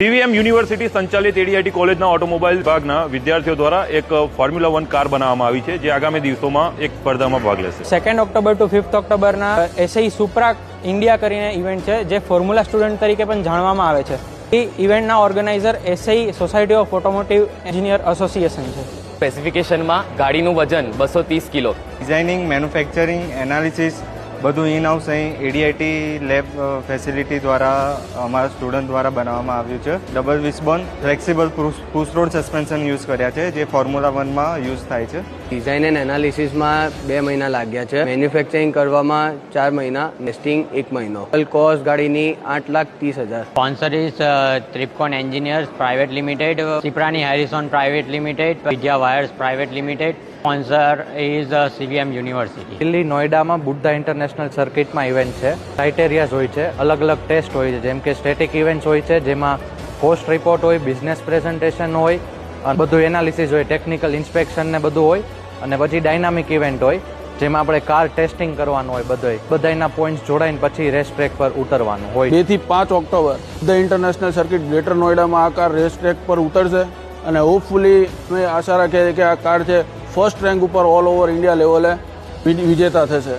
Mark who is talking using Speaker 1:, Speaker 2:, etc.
Speaker 1: ટીવીએમ university સંચાલિત ADIT કોલેજના automobile વિભાગના વિદ્યાર્થીઓ દ્વારા એક ફોર્મ્યુલા વન કાર બનાવવામાં આવી છે જે આગામી દિવસોમાં એક સ્પર્ધામાં ભાગ લેશે.
Speaker 2: સેકન્ડ ઓક્ટોબર ટુ ફિફ્થ ઓક્ટોબરના એસઆઈ સુપ્રા ઇન્ડિયા કરીને ઇવેન્ટ છે જે ફોર્મ્યુલા સ્ટુડન્ટ તરીકે પણ જાણવામાં આવે છે. એ ઇવેન્ટના organiser SI society of automotive engineer association છે.
Speaker 3: સ્પેસિફિકેશનમાં ગાડીનું વજન બસો ત્રીસ કિલો.
Speaker 4: ડિઝાઇનિંગ મેન્યુફેક્ચરિંગ એનાલિસિસ બધું ઇન હાઉસ અહીં એડીઆઈટી લેબ ફેસિલિટી દ્વારા અમારા સ્ટુડન્ટ દ્વારા બનાવવામાં આવ્યું છે. Double wishbone flexible push rod suspension use કર્યા છે જે ફોર્મ્યુલા વનમાં યુઝ થાય છે.
Speaker 5: ડિઝાઇન એન્ડ એનાલિસિસમાં બે મહિના લાગ્યા છે. મેન્યુફેક્ચરિંગ કરવામાં ચાર મહિના ટેસ્ટિંગ એક મહિનો. ટોટલ કોસ્ટ ગાડીની આઠ લાખ ત્રીસ હજાર.
Speaker 6: Sponsor is Tripcon engineers private limited સિપ્રાની Harrison private limited Private wires private Wires Private is CVM university.
Speaker 7: Delhi નોઈડામાં Buddha international સર્કિટમાં ઇવેન્ટ છે. ક્રાઇટેરિયાઝ હોય છે. અલગ અલગ ટેસ્ટ હોય છે. જેમ કે સ્ટેટિક ઇવેન્ટ્સ હોય છે જેમાં કોસ્ટ રિપોર્ટ હોય બિઝનેસ પ્રેઝન્ટેશન હોય અને બધું એનાલિસિસ હોય ટેકનિકલ ઇન્સ્પેક્શન ને બધું હોય અને પછી ડાયનામિક ઇવેન્ટ હોય જેમાં આપણે કાર ટેસ્ટિંગ કરવાનું હોય બધે બધાયના પોઈન્ટ જોડાઈને પછી રેસ ટ્રેક પર ઉતરવાનું હોય
Speaker 8: બેથી પાંચ October the international circuit greater નોઈડામાં આ કાર રેસ ટ્રેક પર ઉતરશે. અને હોપફુલી મેં આશા રાખીએ કે આ કાર છે ફર્સ્ટ રેન્ક ઉપર ઓલ ઓવર ઇન્ડિયા લેવલે વિજેતા થશે.